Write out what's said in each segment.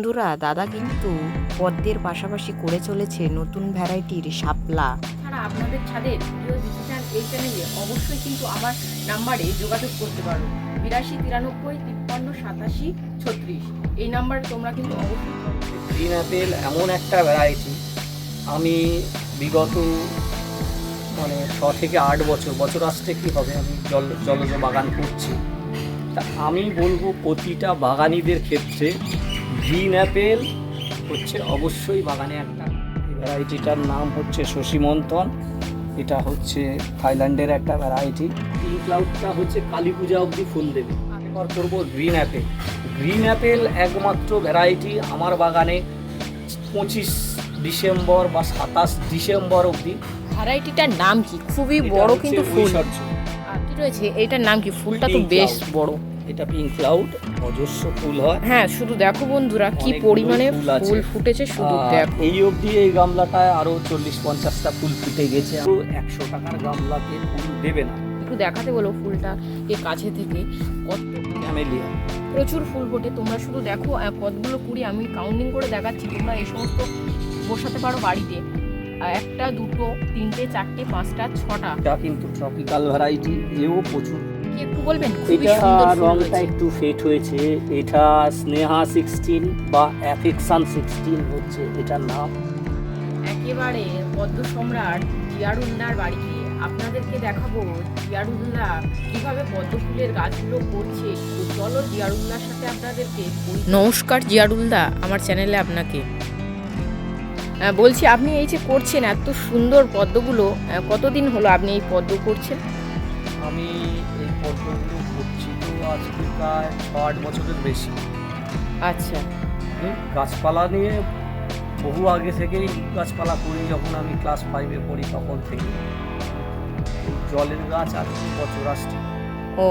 বন্ধুরা দাদা কিন্তু পদ্মের পাশাপাশি করে চলেছে নতুন ভ্যারাইটির শাপলা। ছাড়া আপনাদের ছাদের ভিডিও দিতে চান এই চ্যানেলে অবশ্যই কিন্তু আমার নাম্বারে যোগাযোগ করতে পারো। বিরাশি তিরানব্বই তিপ্পান্ন সাতাশি ছত্রিশ। এই নাম্বার তোমরা কিন্তু অবশ্যই গ্রিন অ্যাপেল এমন একটা ভ্যারাইটি আমি বিগত মানে ছ থেকে আট বছর বছর আসতে কি হবে আমি জল জলজ বাগান করছি। তা আমি বলব প্রতিটা বাগানিদের ক্ষেত্রে গ্রিন অ্যাপেল হচ্ছে অবশ্যই বাগানে একটা এই ভ্যারাইটিটার নাম হচ্ছে শশীমন্থন এটা হচ্ছে থাইল্যান্ডের একটা ভ্যারাইটি। পিঙ্ক ক্লাউডটা হচ্ছে কালী পূজা অবধি ফুল দেবে। এবার করব গ্রিন অ্যাপেল। গ্রিন অ্যাপেল একমাত্র ভ্যারাইটি আমার বাগানে পঁচিশ ডিসেম্বর বা সাতাশ ডিসেম্বর অবধি। ভ্যারাইটিটার নাম কি? খুবই বড় কিন্তু ফুল। রয়েছে? এইটার নাম কি? ফুলটা তো বেশ বড়। এটা পিঙ্ক ক্লাউড অজস্র ফুল হয়। হ্যাঁ শুধু দেখো বন্ধুরা কি পরিমাণে ফুল ফুটেছে শুধু দেখো। এই অবধি এই গামলাটায় আরও চল্লিশ পঞ্চাশটা ফুল ফুটে গেছে। একশো টাকার গামলাতে ফুল দেবে না। একটু দেখাতে বলো ফুলটা কে কাছে থেকে। কত ক্যামেলিয়া প্রচুর ফুল ফোটে। তোমরা শুধু দেখো কতগুলো কুড়ি আমি কাউন্টিং করে দেখাচ্ছি। তোমরা এই সমস্ত বসাতে পারো বাড়িতে। একটা দুটো তিনটে চারটে পাঁচটা ছটা। এটা কিন্তু ট্রপিক্যাল ভ্যারাইটি এও প্রচুর। কি একটু বলবেন? খুবই এটা সুন্দর ফুল রংটা হয়েছে। একটু ফেট হয়েছে। এটা স্নেহা সিক্সটিন বা অ্যাফিকশন সিক্সটিন হচ্ছে এটার নাম। একেবারে পদ্ম সম্রাট জিয়ারুল্লাহর বাড়িতে আপনাদেরকে দেখাবো জিয়ারুল্লাহ কীভাবে পদ্ম ফুলের গাছগুলো করছে। তো চলো জিয়ারুল্লাহর সাথে আপনাদেরকে নমস্কার জিয়ারুল্লাহ আমার চ্যানেলে আপনাকে। বলছি আপনি এই যে করছেন এত সুন্দর পদ্মগুলো কতদিন হলো আপনি এই পদ্ম করছেন? আমি এই পদ্মগুলো করছি তো আজকে প্রায় ছ আট বছরের বেশি। আচ্ছা। গাছপালা নিয়ে বহু আগে থেকেই গাছপালা করি যখন আমি ক্লাস ফাইভে পড়ি তখন থেকে জলের গাছ আর বছর আসছে। ও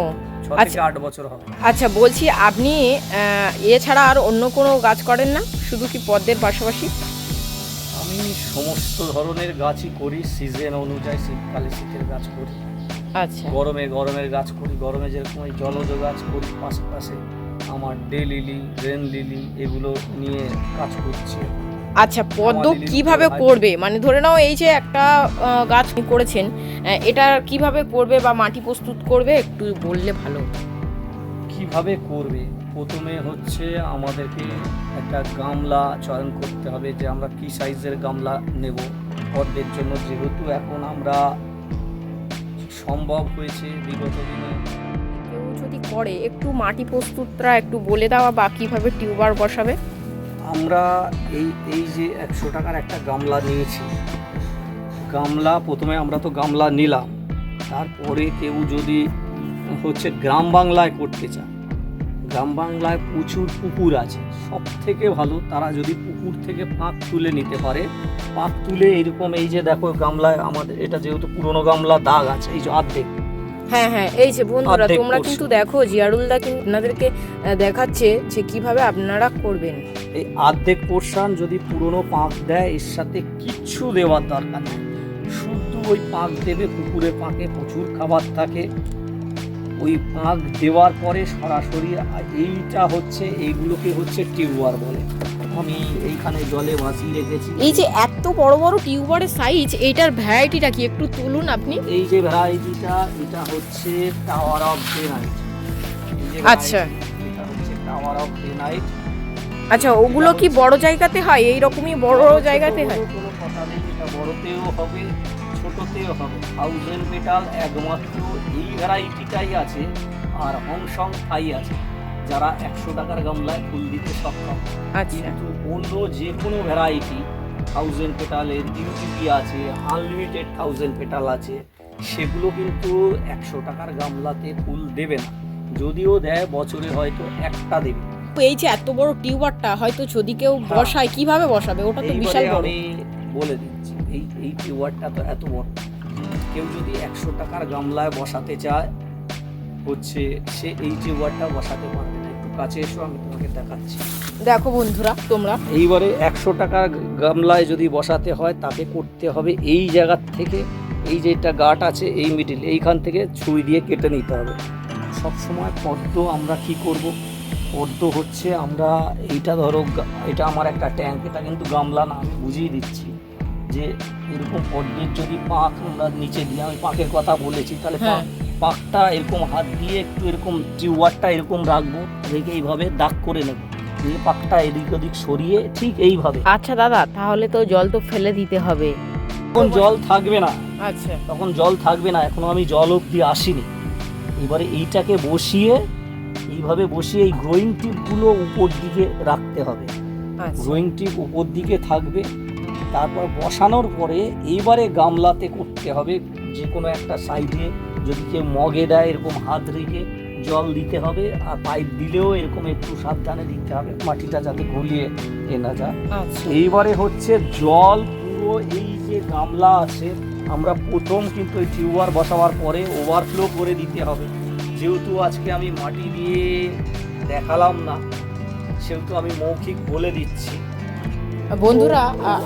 আচ্ছা। আট বছর হবে। আচ্ছা বলছি আপনি এছাড়া আর অন্য কোনো গাছ করেন না? শুধু কি পদ্মের পাশাপাশি? আমি সমস্ত ধরনের গাছই করি সিজন অনুযায়ী শীতকালে শীতের গাছ করি। আচ্ছা। গরমে গরমের গাছ করি গরমে যেরকম এই জলজ গাছ করি পাশে আমার ডে লিলি রেন লিলি এগুলো নিয়ে কাজ করছি। আচ্ছা পদ্ম কীভাবে করবে? মানে ধরে নাও এই যে একটা গাছ করেছেন এটা কীভাবে করবে বা মাটি প্রস্তুত করবে একটু বললে ভালো হতো। কীভাবে করবে? প্রথমে হচ্ছে আমাদেরকে একটা গামলা চয়ন করতে হবে যে আমরা কি সাইজের গামলা নেব পদ্মের জন্য। যেহেতু এখন আমরা সম্ভব হয়েছে বিগত দিনে। কেউ যদি করে একটু মাটি প্রস্তুতটা একটু বলে দেওয়া বা কীভাবে টিউবার বসাবে? আমরা এই এই যে একশো টাকার একটা গামলা নিয়েছি। গামলা প্রথমে আমরা তো গামলা নিলাম। তারপরে কেউ যদি হচ্ছে গ্রাম বাংলায় করতে চায় গ্রাম বাংলায় প্রচুর পুকুর আছে। সব থেকে ভালো তারা যদি পুকুর থেকে পাক তুলে নিতে পারে পাক তুলে এরকম এই যে দেখো গামলায় আমাদের এটা যেহেতু পুরনো গামলা দাগ আছে এই যে অর্ধেক। হ্যাঁ হ্যাঁ এই যে বন্ধুরা তোমরা কিন্তু দেখো জিয়ারুলদা কিন্তু আপনাদেরকে দেখাচ্ছে যে কীভাবে আপনারা করবেন। এই অর্ধেক পোর্শন যদি পুরনো পাঁক দেয় এর সাথে কিচ্ছু দেওয়ার দরকার নেই। শুধু ওই পাঁক দেবে পুকুরে পাঁকে প্রচুর খাবার থাকে। ওই পাঁক দেওয়ার পরে সরাসরি এইটা হচ্ছে এইগুলোকে হচ্ছে টিউবার বলে। আমি এইখানে জলে ভাসিয়ে রেখেছি। এই যে এত বড় বড় টিউবারের সাইজ এইটার ভ্যারাইটিটা কি একটু তুলুন আপনি? এই যে ভ্যারাইটিটা এটা হচ্ছে টাওয়ার অফ ডে নাইট আচ্ছা। এটা হচ্ছে টাওয়ার অফ ডে নাইট আচ্ছা ওগুলো কি বড় জায়গাতে হয়? এই রকমই বড় জায়গাতে হয়? কোনো কথা নেই এটা বড়তেও হবে। ছোটতেও হবে। থাউজেন্ড মেটাল একমাত্র এই ভ্যারাইটিটাই আছে আর হংসং থাই আছে যারা একশো টাকার গামলায় ফুল দিতে সক্ষম। আচ্ছা। কিন্তু অন্য যে কোনো ভ্যারাইটি থাউজেন্ড পেটালের ইউটিপি আছে আনলিমিটেড থাউজেন্ড পেটাল আছে সেগুলো কিন্তু একশো টাকার গামলাতে ফুল দেবে না। যদিও দেয় বছরে হয়তো একটা দেবে। এই যে এত বড় টিউবারটা হয়তো যদি কেউ বসায় কীভাবে বসাবে? ওটা তো বিশাল বড়। আমি বলে দিচ্ছি। এই এই টিউবারটা তো এত বড়। কেউ যদি একশো টাকার গামলায় বসাতে চায় হচ্ছে সে এই টিউবারটা বসাতে পারবে না। একটু কাছে এসো আমি তোমাকে দেখাচ্ছি। দেখো বন্ধুরা তোমরা। এইবারে একশো টাকার গামলায় যদি বসাতে হয় তাকে করতে হবে এই জায়গার থেকে এই যে একটা গাট আছে এই মিডিল এইখান থেকে ছুরি দিয়ে কেটে নিতে হবে। সব সময় পদ্ম আমরা কি করব? পদ্ম হচ্ছে আমরা এইটা ধরো এটা আমার একটা ট্যাঙ্ক এটা কিন্তু গামলা না আমি বুঝিয়ে দিচ্ছি। যে এরকম পদ্মের যদি পাক নিচে দিয়ে আমি পাকের কথা বলেছি তাহলে হ্যাঁ। পাকটা এরকম হাত দিয়ে একটু এরকম টিউবারটা এরকম রাখব রেখে এইভাবে দাগ করে নেব। দিয়ে পাকটা এদিক ওদিক সরিয়ে ঠিক এইভাবে। আচ্ছা দাদা তাহলে তো জল তো ফেলে দিতে হবে। তখন জল থাকবে না। আচ্ছা। তখন জল থাকবে না এখনও আমি জল অবধি আসিনি। এবারে এইটাকে বসিয়ে এইভাবে বসিয়ে এই গ্রোয়িং টিপগুলো উপর দিকে রাখতে হবে। আচ্ছা। গ্রোয়িং টিপ উপর দিকে থাকবে। তারপর বসানোর পরে এইবারে গামলাতে করতে হবে। যে কোনো একটা সাইডে যদি কেউ মগে দেয় এরকম হাত রেখে জল দিতে হবে আর পাইপ দিলেও এরকম একটু সাবধানে দিতে হবে মাটিটা যাতে গলিয়ে এ না যায়। আচ্ছা। এইবারে হচ্ছে জল পুরো এই যে গামলা আছে আমরা প্রথম কিন্তু এই টিউবার বসাবার পরে ওভারফ্লো করে দিতে হবে। যেহেতু আজকে আমি মাটি দিয়ে দেখালাম না সেহেতু আমি মৌখিক বলে দিচ্ছি। বন্ধুরা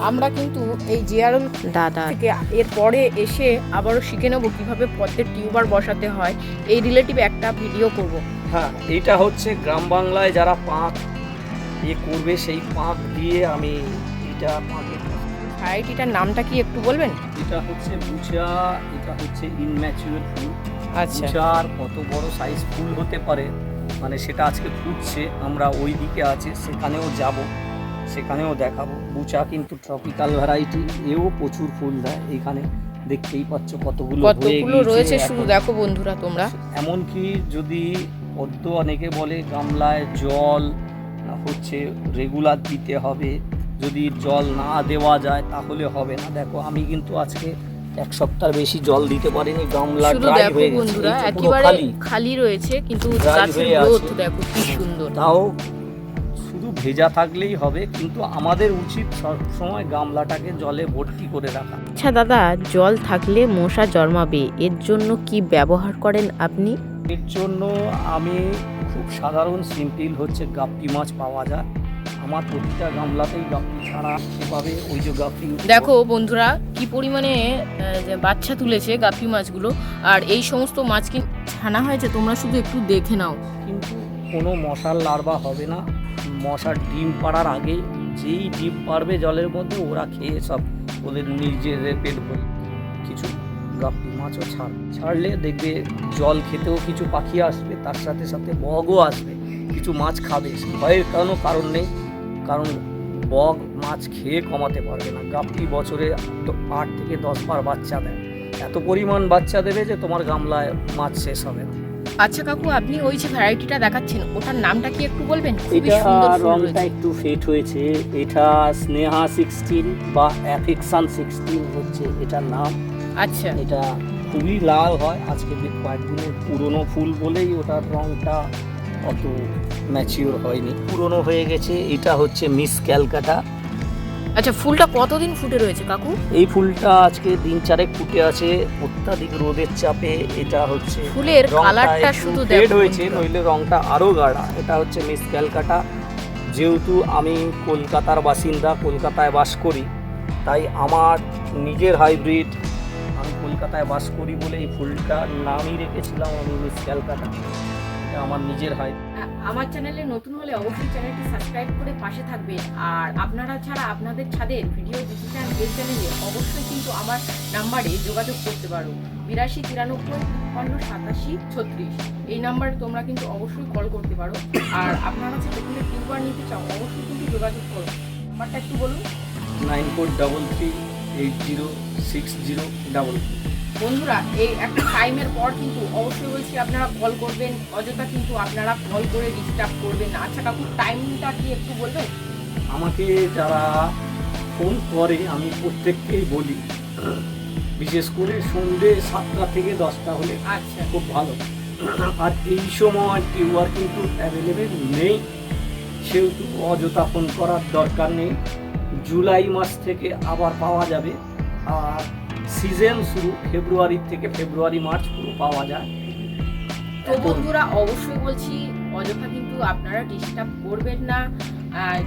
আমরা কিন্তু এই জিয়ারুল দাদা। থেকে এরপরে এসে আবারও শিখে নেব কীভাবে পদ্মের টিউবার বসাতে হয়। এই রিলেটিভ একটা ভিডিও করব। হ্যাঁ এটা হচ্ছে গ্রাম বাংলায় যারা পাঁক এ করবে সেই পাঁক দিয়ে আমি এটা পাঁকের ভ্যারাইটিটার নামটা কি একটু বলবেন? এটা হচ্ছে বুচা এটা হচ্ছে ইনম্যাচিউর ফুল। আচ্ছা। বুচার কত বড় সাইজ ফুল হতে পারে মানে সেটা আজকে ফুটছে আমরা ওই দিকে আছে সেখানেও যাব। সেখানেও দেখাবো। বুচা কিন্তু ট্রপিক্যাল ভ্যারাইটি এও প্রচুর ফুল দেয় এখানে। দেখতেই পাচ্ছ কতগুলো কতগুলো রয়েছে শুধু দেখো বন্ধুরা তোমরা। এমনকি যদি পদ্ম অনেকে বলে গামলায় জল হচ্ছে রেগুলার দিতে হবে যদি জল না দেওয়া যায় তাহলে হবে না। দেখো আমি কিন্তু আজকে এক সপ্তাহ বেশি জল দিতে পারিনি গামলা ড্রাই হয়ে গেছে। একেবারে খালি। রয়েছে কিন্তু গাছের গ্রোথ দেখো কি সুন্দর। তাও ভেজা থাকলেই হবে কিন্তু আমাদের উচিত সবসময় গামলাটাকে জলে ভর্তি করে রাখা। আচ্ছা দাদা জল থাকলে মশা জন্মাবে এর জন্য কি ব্যবহার করেন আপনি? এর জন্য আমি খুব সাধারণ সিম্পল হচ্ছে গাপ্পি মাছ পাওয়া যায়। আমার প্রতিটা গামলাতেই গাপ্পি ছাড়া সেভাবে ওই যে গাপ্পি দেখো বন্ধুরা কি পরিমাণে বাচ্চা তুলেছে গাপ্পি মাছগুলো আর এই সমস্ত মাছ কি ছানা হয়েছে তোমরা শুধু একটু দেখে নাও। কিন্তু কোনো মশার লার্ভা হবে না। মশার ডিম পাড়ার আগে যেই ডিম পারবে জলের মধ্যে, ওরা খেয়ে সব ওদের নিজেদের পেট ভরে কিছু গাপ্পি মাছও ছাড়, ছাড়লে দেখবে জল খেতেও কিছু পাখি আসবে, তার সাথে সাথে বগও আসবে, কিছু মাছ খাবে। ভয়ের কোনো কারণ নেই, কারণ বগ মাছ খেয়ে কমাতে পারবে না। গাপ্পি বছরে আট থেকে দশ বার বাচ্চা দেয়। এত পরিমাণ বাচ্চা দেবে যে তোমার গামলায় মাছ শেষ হবে না। আচ্ছা কাকু আপনি ওই যে ভ্যারাইটিটা দেখাচ্ছেন ওটার নামটা কি একটু বলবেন? খুবই এটা সুন্দর ফুল রংটা রয়েছে। একটু ফেট হয়েছে। এটা স্নেহা সিক্সটিন বা অ্যাফিকশন সিক্সটিন হচ্ছে এটার নাম। আচ্ছা। এটা খুবই লাল হয়। আজকে বেশ কয়েকদিনের পুরনো ফুল বলেই ওটার রংটা অত ম্যাচিওর হয়নি। পুরনো হয়ে গেছে। এটা হচ্ছে মিস ক্যালকাটা। আচ্ছা ফুলটা কতদিন ফুটে রয়েছে কাকু? এই ফুলটা আজকে দিন চারেক ফুটে আছে অত্যাধিক রোদের চাপে এটা হচ্ছে ফুলের কালারটা শুধু দেখো হয়েছে নইলে রংটা আরও গাঢ়া। এটা হচ্ছে মিস ক্যালকাটা। যেহেতু আমি কলকাতার বাসিন্দা কলকাতায় বাস করি তাই আমার নিজের হাইব্রিড আমি কলকাতায় বাস করি বলে এই ফুলটার নামই রেখেছিলাম আমি মিস ক্যালকাটা। আমার নিজের হয়। আমার চ্যানেলে নতুন হলে অবশ্যই চ্যানেলটি সাবস্ক্রাইব করে পাশে থাকবেন। আর আপনারা ছাড়া আপনাদের ছাদের ভিডিও দিতে চান এই চ্যানেলে অবশ্যই কিন্তু আমার নাম্বারে যোগাযোগ করতে পারো। বিরাশি তিরানব্বই তিপ্পান্ন সাতাশি ছত্রিশ। এই নাম্বারে তোমরা কিন্তু অবশ্যই কল করতে পারো। আর আপনারা যদি কোনো টিউবার নিতে চাও অবশ্যই কিন্তু যোগাযোগ করো। নাম্বারটা একটু বলুন। Nine four double three eight zero six zero double বন্ধুরা এই একটা টাইমের পর কিন্তু অবশ্যই বলছি আপনারা কল করবেন। অযথা কিন্তু আপনারা কল করে ডিস্টার্ব করবেন না। আচ্ছা কাকু টাইমটা কি একটু বলবেন? আমাকে যারা ফোন করে আমি প্রত্যেককেই বলি বিশেষ করে সন্ধ্যে সাতটা থেকে দশটা হলে আচ্ছা। খুব ভালো। আর এই সময় টিউবার কিন্তু অ্যাভেলেবেল নেই। সেহেতু অযথা ফোন করার দরকার নেই। জুলাই মাস থেকে আবার পাওয়া যাবে। আর সিজন শুরু ফেব্রুয়ারি থেকে ফেব্রুয়ারি মার্চ পুরো পাওয়া যায়। তো বন্ধুরা অবশ্যই বলছি অযথা কিন্তু আপনারা ডিস্টার্ব করবেন না।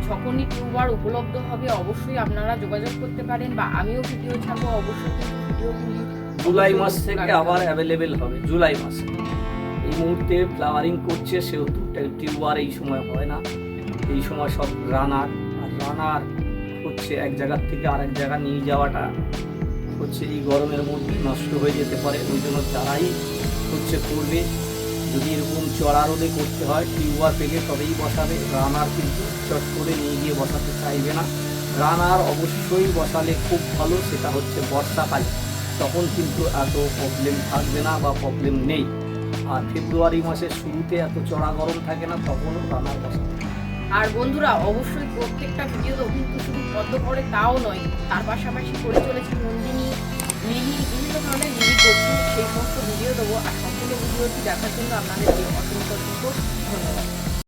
যখনই টিউবার উপলব্ধ হবে অবশ্যই আপনারা যোগাযোগ করতে পারেন বা আমিও ভিডিও ছাড়বো অবশ্যই ভিডিওগুলি জুলাই মাস থেকে আবার অ্যাভেলেবেল হবে জুলাই মাসে। এই মুহূর্তে ফ্লাওয়ারিং করছে সেহেতু টিউবার এই সময় হয় না। এই সময় সব রানার আর রানার হচ্ছে এক জায়গার থেকে আরেক জায়গা নিয়ে যাওয়াটা হচ্ছে এই গরমের মধ্যে নষ্ট হয়ে যেতে পারে, ওই জন্য যারাই হচ্ছে করবে, যদি এরকম চড়া রোদে করতে হয়, টিউবার পেলে তবেই বসাবে, রানার কিন্তু চট করে নিয়ে গিয়ে বসাতে চাইবে না। রানার অবশ্যই বসালে খুব ভালো, সেটা হচ্ছে বর্ষাকালে তখন কিন্তু এত প্রবলেম থাকবে না বা প্রবলেম নেই। আর ফেব্রুয়ারি মাসের শুরুতে এত চড়া গরম থাকে না, তখনও রানার বসাতে আর বন্ধুরা, অবশ্যই প্রত্যেকটা ভিডিও কিন্তু শুধু পদ্ম করে তাও নয়, তার পাশাপাশি করে চলেছে নন্দিনী লিলি বিভিন্ন ধরনের লিলি করছি, সেই সমস্ত ভিডিও দেবো। আর সম্পূর্ণ ভিডিওটি দেখার জন্য আপনাদেরকে অসংখ্য অসংখ্য ধন্যবাদ।